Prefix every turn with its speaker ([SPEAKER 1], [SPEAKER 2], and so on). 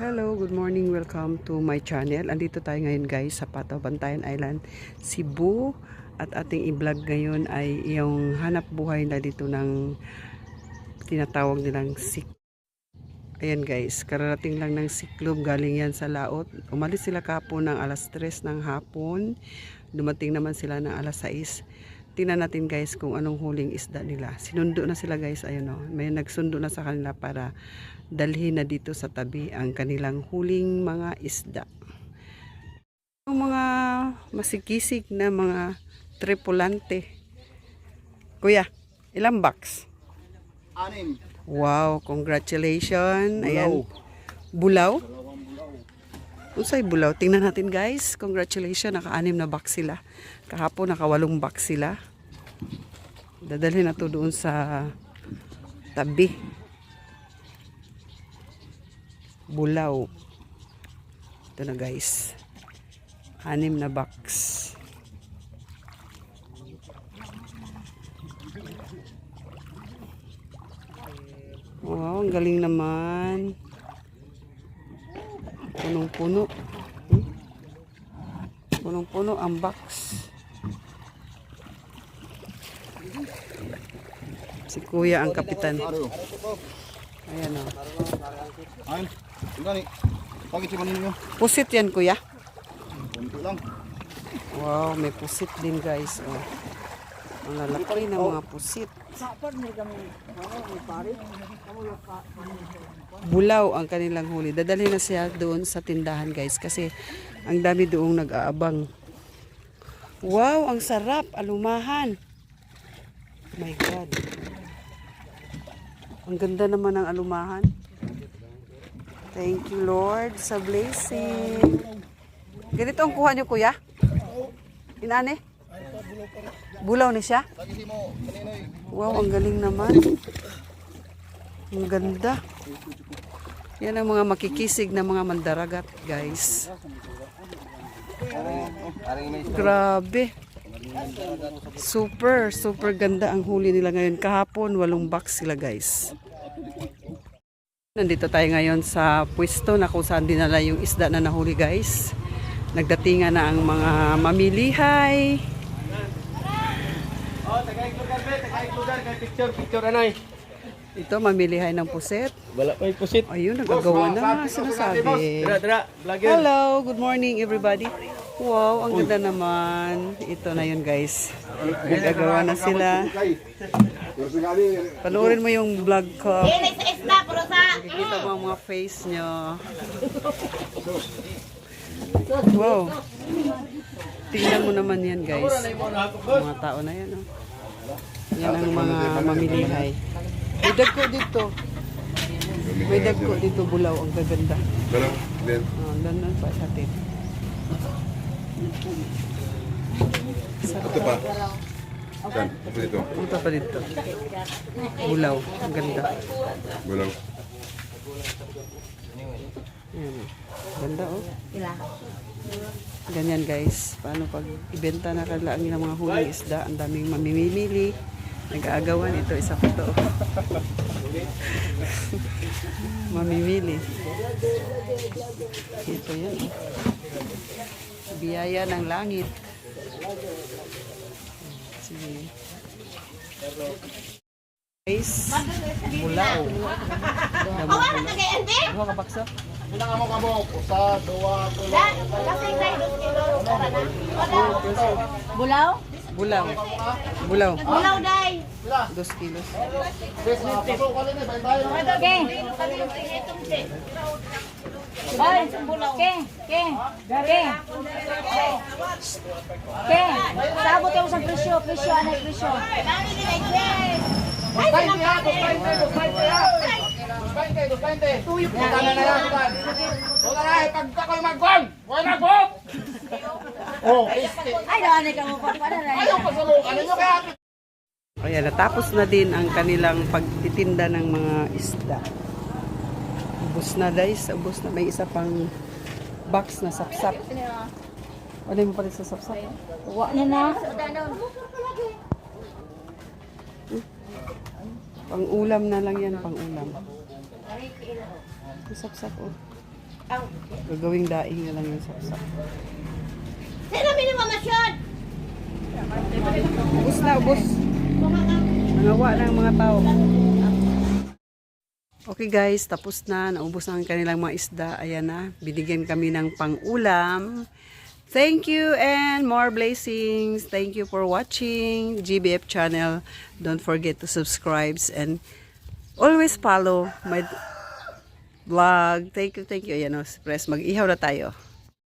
[SPEAKER 1] Hello, good morning. Welcome to my channel. Andito tayo ngayon guys sa Pato Bantayan Island, Cebu. At ating i-vlog ngayon ay yung hanap buhay na dito ng tinatawag nilang sik. Ayan guys, kararating lang ng siklob. Galing yan sa laot. Umalis sila kapo ng alas 3 ng hapon. Dumating naman sila ng alas 6. Tingnan natin guys kung anong huling isda nila. Sinundo na sila guys, ayun o. May nagsundo na sa kanila para dalhin na dito sa tabi ang kanilang huling mga isda. Yung mga masikisik na mga tripulante. Kuya, ilang box?
[SPEAKER 2] Anim.
[SPEAKER 1] Wow, congratulations.
[SPEAKER 2] Bulaw.
[SPEAKER 1] Ayan. Bulaw? Unsay bulaw? Tingnan natin guys. Congratulations, naka-anim na box sila. Kahapon naka-walong box sila. Dadalhin na to doon sa tabi. Bulaw. Ito na guys. Anim na box. Wow, ang galing naman. Punong-puno. Hmm? Punong-puno ang box. Si Kuya ang kapitan. Ayan o.
[SPEAKER 2] Si ninyo.
[SPEAKER 1] Pusit yan, Kuya. Wow, may pusit din guys. Oh. Ang lalaki ng mga pusit. Bulaw ang kanilang huli. Dadali na siya doon sa tindahan guys kasi ang dami doong nag-aabang. Wow, ang sarap. Alumahan. My God. Ang ganda naman ng alumahan. Thank you Lord sa blessing. Ganito ang kuha niyo kuya? Inane? Bulaw ni siya? Wow, ang galing naman. Ang ganda. Yan ang mga makikisig na mga mandaragat, guys. Grabe. Super, super ganda ang huli nila ngayon. Kahapon, walong box sila, guys. Nandito tayo ngayon sa pwesto na kung saan dinala yung isda na nahuli, guys. Nagdatingan na ang mga mamilihay.
[SPEAKER 3] Oh, tagay lugar be, tagay lugar kay picture, picture anay.
[SPEAKER 1] Ito, mamilihay ng puset.
[SPEAKER 3] Wala pa pusit.
[SPEAKER 1] Ayun, nagagawa na. Sinasabi.
[SPEAKER 3] Dira, vlogger.
[SPEAKER 1] Hello, good morning everybody. Wow, ang ganda naman. Ito na yun guys. Nagagawa na sila. Panoorin mo yung vlog ko. Nakikita mo ang mga face nyo. Wow. Tingnan mo naman yan guys. Mga tao na yan. Oh. Yan ang mga mamilihay. May dagko dito. May dagko dito bulaw. Ang gaganda. Oh, doon pa sa atin.
[SPEAKER 2] ito pa. Saan? Ito dito.
[SPEAKER 1] Punta pa dito. Bulaw. Ang ganda.
[SPEAKER 2] Walang.
[SPEAKER 1] Ayan. Ganda oh. Ganyan guys. Paano pag ibenta na kala ang ilang mga huling isda. Ang daming mamimili. Nag-aagawan. Ito isa pa to. mamimili. Ito yan. Biyaya ng langit. Sige. Guys, bulaw. Damo
[SPEAKER 4] Awa na?
[SPEAKER 1] Buha ka bakso?
[SPEAKER 2] Wala ka mo ka mo. Usa, dua, tulo.
[SPEAKER 4] Dan, kasi tayo dos kilo. Na. Bulaw?
[SPEAKER 1] Bulaw. Bulaw.
[SPEAKER 4] Bulaw, day.
[SPEAKER 1] Dos kilos.
[SPEAKER 4] Okay. Ay, ke, ke, ke. Ke, sabot yung sa presyo, presyo, yung presyo? Ay,
[SPEAKER 2] Bayin ha. Bayin tayo. Bayin tayo. Bayin tayo. Bayin tayo. Tuyok na na na yan. Wala na. Pagka ko'y magwan. Wala na po. Oh.
[SPEAKER 4] Ay, daan ka mo pa pa na
[SPEAKER 2] Ayaw pa sa lukan ninyo kaya.
[SPEAKER 1] Ayan, natapos na din ang kanilang pagtitinda ng mga isda. Ubus na guys, ubus na. May isa pang box na sapsap. Ano mo pa rin sa sapsap?
[SPEAKER 4] Wa na na.
[SPEAKER 1] Pang ulam na lang yan, pang ulam. Sapsap oh. Gagawing daing na lang yung sapsap.
[SPEAKER 4] Sino minimamasyad?
[SPEAKER 1] Ubus na, ubus. Nangawa na ang mga tao. Okay guys, tapos na. Naubos na ang kanilang mga isda. Ayan na. Binigyan kami ng pang-ulam. Thank you and more blessings. Thank you for watching GBF channel. Don't forget to subscribe and always follow my vlog. Thank you, thank you. Ayan o, press. Mag-ihaw na tayo.